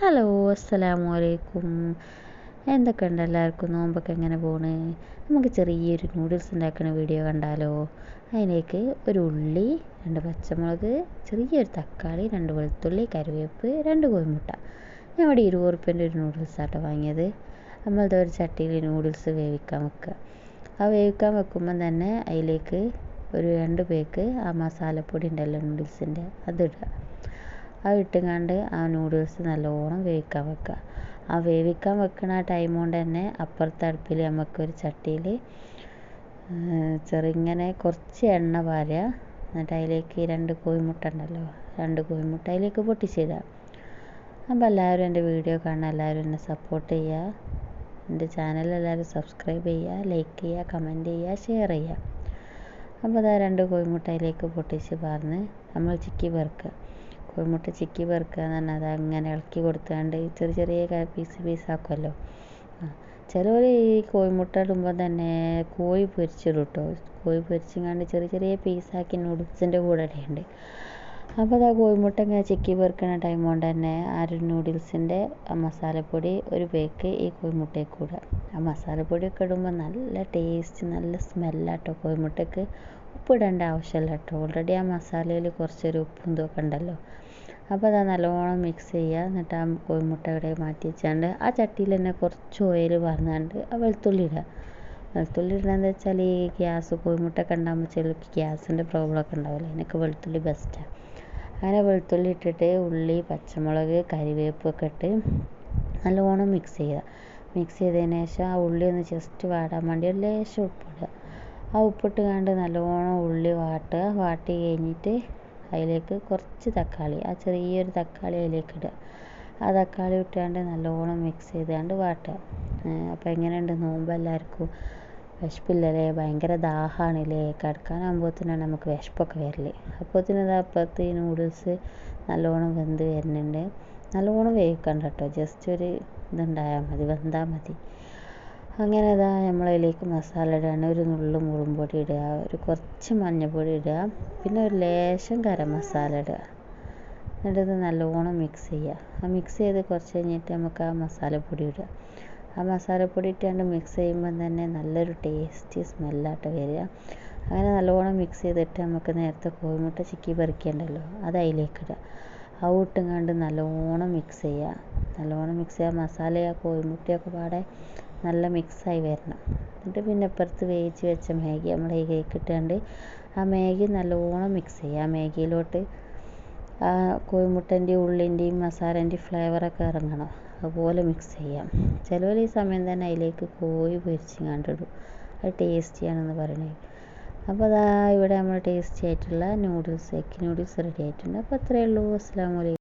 Hello അസ്സലാമു അലൈക്കും. എന്തൊക്കെയുണ്ട് എല്ലാവർക്കും? നോമ്പൊക്കെ എങ്ങനെ പോണ്? നമുക്ക് ചെറിയൊരു നൂഡിൽസ് ഉണ്ടാക്കുന്ന വീഡിയോ കണ്ടാലോ? അതിലേക്ക് ഒരു ഉള്ളി രണ്ട് പച്ചമുളക് ചെറിയൊരു തക്കാളി രണ്ട് വെളുത്തുള്ളി കറിവേപ്പ് രണ്ട് കോഴിമുട്ട. ഞാൻ ഇവിടെ ഇരുപത് റുപ്യന്റെ ഒരു നൂഡിൽസ് ആട്ടോ വാങ്ങിയത്. നമ്മളത് ഒരു ചട്ടിയിൽ നൂഡിൽസ് വേവിക്കാൻ വെക്കുക. ആ വേവിക്കാൻ വെക്കുമ്പം തന്നെ അതിലേക്ക് ഒരു രണ്ട് പേക്ക് ആ മസാലപ്പൊടി ഉണ്ടല്ലോ നൂഡിൽസിന്റെ അതിടുക അത് ഇട്ടുകൊണ്ട് ആ നൂഡിൽസ് നല്ലോണം വേവിക്കാൻ വെക്കുക. ആ വേവിക്കാൻ വെക്കുന്ന ആ ടൈം കൊണ്ട് തന്നെ അപ്പുറത്തെ അടുപ്പിൽ നമുക്കൊരു ചട്ടിയിൽ ചെറുങ്ങനെ കുറച്ച് എണ്ണ പാരുക എന്നിട്ട് അതിലേക്ക് രണ്ട് കോഴിമുട്ട ഉണ്ടല്ലോ രണ്ട് കോഴിമുട്ട അതിലേക്ക് പൊട്ടിച്ചിടുക. അപ്പോൾ എല്ലാവരും എന്റെ വീഡിയോ കാണാൻ എല്ലാവരും എന്നെ സപ്പോർട്ട് ചെയ്യുക. എന്റെ ചാനൽ എല്ലാവരും സബ്സ്ക്രൈബ് ചെയ്യുക ലൈക്ക് ചെയ്യുക കമന്റ് ചെയ്യുക ഷെയർ ചെയ്യുക. അപ്പോൾ അതാ രണ്ട് കോഴിമുട്ടയിലേക്ക് പൊട്ടിച്ച് പറഞ്ഞ് നമ്മൾ ചിക്കി പെറുക്കുക. കോഴിമുട്ട ചിക്കി പെറുക്കുക എന്ന് പറഞ്ഞാൽ അത് അങ്ങനെ ഇളക്കി കൊടുത്താണ്ട് ചെറിയ ചെറിയ പീസ് പീസാക്കുമല്ലോ ആ ചിലവർ ഈ കോഴിമുട്ട ഇടുമ്പോൾ തന്നെ കോഴി പൊരിച്ചിടും കേട്ടോ കോഴി പൊരിച്ചിങ്ങാണ്ട് ചെറിയ ചെറിയ പീസാക്കി നൂഡിൽസിന്റെ കൂടെ ഇടുന്നുണ്ട് അപ്പോൾ അതാ കോഴിമുട്ട ഇങ്ങനെ ചിക്കി പെറുക്കണ ടൈം കൊണ്ട് തന്നെ ആ ഒരു നൂഡിൽസിന്റെ മസാലപ്പൊടി ഒരു പേക്ക് ഈ കോഴിമുട്ടയ്ക്ക് കൂടുക ആ മസാലപ്പൊടിയൊക്കെ ഇടുമ്പോൾ നല്ല ടേസ്റ്റ് നല്ല സ്മെല്ലാട്ടോ കോഴിമുട്ടയ്ക്ക്. ഉപ്പിടേണ്ട ആവശ്യമില്ല കേട്ടോ ഓൾറെഡി ആ മസാലയിൽ കുറച്ചൊരു ഉപ്പും ഇതൊക്കെ ഉണ്ടല്ലോ. അപ്പോൾ അത് നല്ലോണം മിക്സ് ചെയ്യുക എന്നിട്ട് ആ കോഴിമുട്ട ഇവിടെ മാറ്റി വെച്ചാണ്ട് ആ ചട്ടിയിൽ തന്നെ കുറച്ച് ഓയിൽ പറഞ്ഞാണ്ട് ആ വെളുത്തുള്ളി ഇടുക വെളുത്തുള്ളി ഇടുന്നതെന്ന് വെച്ചാൽ ഈ ഗ്യാസ് കോഴിമുട്ടയൊക്കെ ഉണ്ടാകുമ്പോൾ ചിലർക്ക് ഗ്യാസിന്റെ പ്രോബ്ലം ഒക്കെ ഉണ്ടാവില്ല? അതിനൊക്കെ വെളുത്തുള്ളി ബെസ്റ്റാണ് അങ്ങനെ വെളുത്തുള്ളി ഇട്ടിട്ട് ഉള്ളി പച്ചമുളക് കരിവേപ്പൊക്കെ ഇട്ട് നല്ലോണം മിക്സ് ചെയ്യുക മിക്സ് ചെയ്തതിന് ശേഷം ആ ഉള്ളി ഒന്ന് ജസ്റ്റ് വാടാൻ വേണ്ടി ഒരു ലേശം ഉപ്പിടുക ആ ഉപ്പിട്ട് കണ്ട് നല്ലോണം ഉള്ളി വാട്ടുക. വാട്ടി കഴിഞ്ഞിട്ട് അതിലേക്ക് കുറച്ച് തക്കാളി ആ ചെറിയൊരു തക്കാളി അതിലേക്ക് ഇടുക. ആ തക്കാളി ഇട്ടാണ്ട് നല്ലോണം മിക്സ് ചെയ്താണ്ട് വാട്ടുക. അപ്പോൾ എങ്ങനെയുണ്ട്? നോമ്പ് എല്ലാവർക്കും വിശപ്പില്ലല്ലേ? ഭയങ്കര ദാഹമാണല്ലേ കിടക്കാനാകുമ്പോഴത്തേനാണ് നമുക്ക് വിശപ്പൊക്കെ വരൽ. അപ്പോഴത്തേനും അപ്പുറത്ത് ഈ നൂഡിൽസ് നല്ലോണം വെന്ത് വരുന്നുണ്ട് നല്ലോണം വേവിക്കണ്ട കേട്ടോ. ജസ്റ്റ് ഒരു ഇതുണ്ടായാൽ മതി വെന്താൽ മതി. അങ്ങനെ അതാ നമ്മളതിലേക്ക് മസാല ഇടുകയാണ് ഒരു നുള്ളു മുളകുപൊടി ഇടുക ഒരു കുറച്ച് മഞ്ഞൾപ്പൊടി ഇടുക പിന്നെ ഒരു ലേശം ഗരം മസാല ഇടുക. എന്നിട്ട് ഇത് നല്ലോണം മിക്സ് ചെയ്യുക. ആ മിക്സ് ചെയ്ത് കുറച്ച് കഴിഞ്ഞിട്ട് നമുക്ക് ആ മസാലപ്പൊടി ഇടുക. ആ മസാലപ്പൊടി ഇട്ടാണ്ട് മിക്സ് ചെയ്യുമ്പം തന്നെ നല്ലൊരു ടേസ്റ്റി സ്മെല്ലായിട്ട് വരിക. അങ്ങനെ നല്ലോണം മിക്സ് ചെയ്തിട്ട് നമുക്ക് നേരത്തെ കോഴിമുട്ട ചിക്കി പറിക്കണ്ടല്ലോ അത് അതിലേക്ക് ഇടുക. ആ ഇട്ടുങ്ങാണ്ട് നല്ലോണം മിക്സ് ചെയ്യുക. നല്ലോണം മിക്സ് ചെയ്യുക. മസാല ആ കോഴിമുട്ടയൊക്കെ പാടെ നല്ല മിക്സായി വരണം. എന്നിട്ട് പിന്നെ ഇപ്പുറത്ത് വേവിച്ച് വെച്ച മാഗി നമ്മൾ ഈ കേക്ക് ഇട്ടുകൊണ്ട് ആ മാഗി നല്ലോണം മിക്സ് ചെയ്യുക ആ മാഗിയിലോട്ട് ആ കോഴിമുട്ടന്റെയും ഉള്ളിന്റെയും മസാലേന്റെയും ഫ്ലേവറൊക്കെ ഇറങ്ങണം. അതുപോലെ മിക്സ് ചെയ്യാം. ചിലവർ ഈ സമയം തന്നെ അതിലേക്ക് കോഴി പൊരിച്ചിങ്ങാണ്ട് ഇടും അത് ടേസ്റ്റിയാണെന്ന് പറയണേ. അപ്പോൾ അതാ ഇവിടെ നമ്മൾ ടേസ്റ്റി ആയിട്ടുള്ള നൂഡിൽസ് എഗ് നൂഡിൽസ് റെഡി ആയിട്ടുണ്ട്. അപ്പോൾ അത്രയേ ഉള്ളൂ. അസ്സാം വലൈക്കും